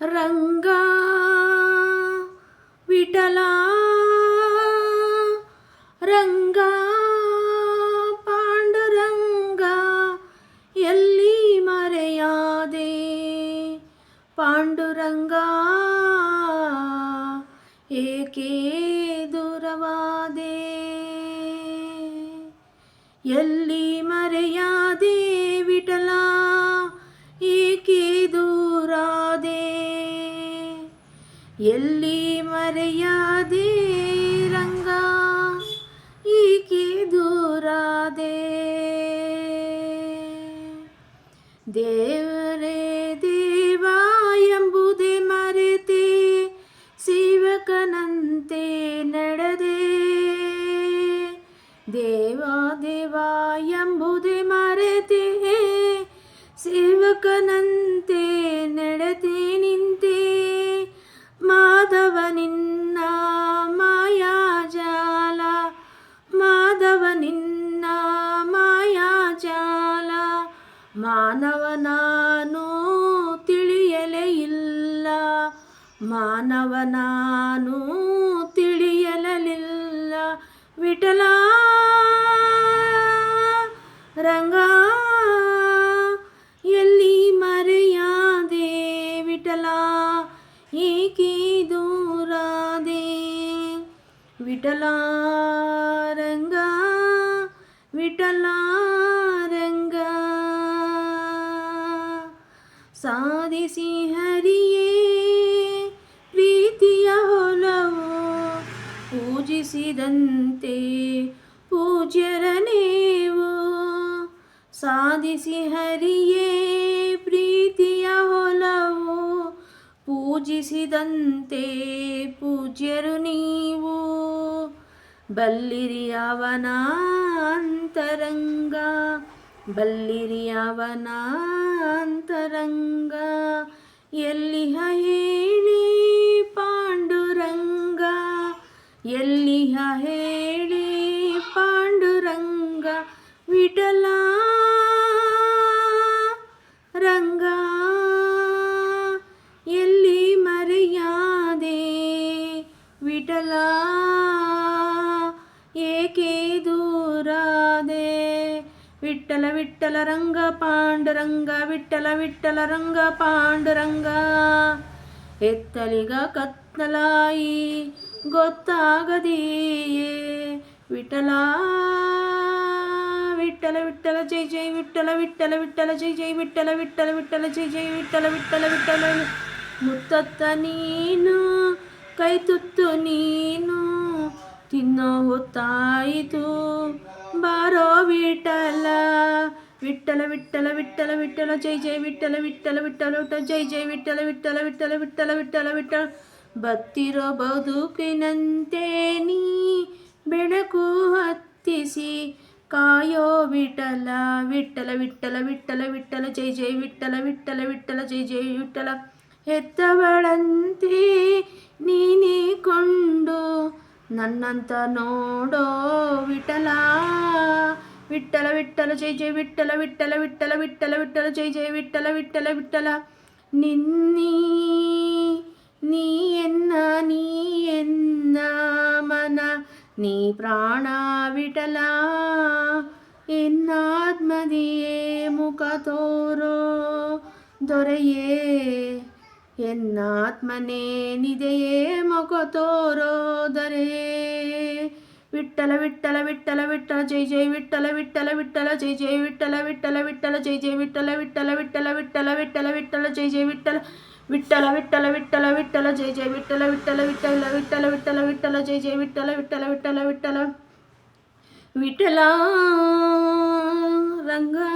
ರಂಗಾ ವಿಠಲ. ರಂಗ ಪಾಂಡುರಂಗ ಎಲ್ಲಿ ಮರೆಯಾದೆ? ಪಾಂಡುರಂಗ ಏಕೆ ಎಲ್ಲಿ ಮರೆಯಾದೆ ರಂಗ, ಈಕೆ ದೂರಾದೆ. ದೇವರೇ ದೇವ ಎಂಬುದೇ ಮರೆತೆ ಸೇವಕನಂತೆ ನಡೆದೆ. ದೇವ ದೇವ ಎಂಬುದೇ ಮರೆತೆ ಸೇವಕನಂತೆ ಮಾನವ ನಾನು ತಿಳಿಯಲೇ ಇಲ್ಲ ಮಾನವ ನಾನು ತಿಳಿಯಲಿಲ್ಲ ವಿಠಲ ರಂಗ ಎಲ್ಲಿ ಮರೆಯಾದೆ ವಿಠಲ ಏಕೆ ದೂರಾದೆ ವಿಠಲ ರಂಗ ವಿಠಲ ಸಾಧಿಸಿ ಹರಿಯೇ ಪ್ರೀತಿಯ ಹೊಲವು ಪೂಜಿಸಿದಂತೆ ಪೂಜ್ಯರ ನೀವು ಸಾಧಿಸಿ ಹರಿಯೇ ಪ್ರೀತಿಯ ಹೊಲವು ಪೂಜಿಸಿದಂತೆ ಪೂಜ್ಯರು ನೀವು. ಬಲ್ಲಿರಿ ಅವನ ಅಂತರಂಗ ಬಲ್ಲಿರಿ ಅವನ ಅಂತರಂಗ ಎಲ್ಲಿ ಹೇಳಿ ಪಾಂಡುರಂಗ, ಎಲ್ಲಿ ಹೇಳಿ ಪಾಂಡುರಂಗ ವಿಠಲ ರಂಗ, ಎಲ್ಲಿ ಮರೆಯಾದೆ ವಿಠಲ, ಏಕೆ ದೂರಾದೆ ವಿಠಲ ವಿಠಲ ರಂಗ ಪಾಂಡುರಂಗ ವಿಠಲ ವಿಠಲ ರಂಗ ಪಾಂಡುರಂಗ ಎತ್ತಲಿಗ ಕತ್ತಲಾಯಿ ಗೊತ್ತಾಗದೆಯೇ ವಿಠಲ ವಿಠಲ ವಿಠಲ ಜೈ ಜೈ ವಿಠಲ ವಿಠಲ ವಿಠಲ ಜೈ ಜೈ ವಿಠಲ ವಿಠಲ ವಿಠಲ ಜೈ ಜೈ ವಿಠಲ ವಿಠಲ ವಿಠಲ ಮುತ್ತತ್ತ ನೀನು ಕೈ ತುತ್ತು ನೀನು ತಿನ್ನೋ ಹೊತ್ತಾಯಿತು ಬಾರೋ ವಿಠಲ ವಿಠಲ ವಿಠಲ ವಿಠಲ ವಿಠಲ ಜೈ ಜೈ ವಿಠಲ ವಿಠಲ ವಿಠಲ ವಿಠಲ ಜೈ ಜೈ ವಿಠಲ ವಿಠಲ ವಿಠಲ ವಿಠಲ ವಿಠಲ ವಿಠಲ ಬತ್ತಿರೋ ಬದುಕಿನಂತೆ ನೀ ಬೆಳಕು ಹತ್ತಿಸಿ ಕಾಯೋ ವಿಠಲ ವಿಠಲ ವಿಠಲ ವಿಠಲ ವಿಠಲ ಜೈ ಜೈ ವಿಠಲ ವಿಠಲ ವಿಠಲ ಜೈ ಜೈ ವಿಠಲ ಹೆತ್ತವಳಂತೆ ನೀನೇ ಕೊಂಡು ನನ್ನಂತ ನೋಡೋ ವಿಠಲ ವಿಠಲ ವಿಠಲ ಜೈ ಜೈ ವಿಠಲ ವಿಠಲ ವಿಠಲ ವಿಠಲ ವಿಠಲ ಜೈ ಜೈ ವಿಠಲ ವಿಠಲ ವಿಠಲ ನಿನ್ನೀ ನೀ ಎನ್ನ ನೀ ಎನ್ನ ಮನ ನೀ ಪ್ರಾಣ ವಿಠಲ ಎನ್ನಾತ್ಮದಿಯೇ ಮುಖ ತೋರೋ ದೊರೆಯೇ ಎನ್ನಾತ್ಮನೇ ನಿದೆಯೇ ಮುಖ ತೋರೋ ದೊರೆಯೇ విట్టల విట్టల విట్టల విట్టల జై జై విట్టల విట్టల విట్టల జై జై విట్టల విట్టల విట్టల జై జై విట్టల విట్టల విట్టల విట్టల విట్టల విట్టల జై జై విట్టల విట్టల విట్టల విట్టల విట్టల జై జై విట్టల విట్టల విట్టల విట్టల విట్టల విట్టల జై జై విట్టల విట్టల విట్టల విట్టల విఠలా రంగా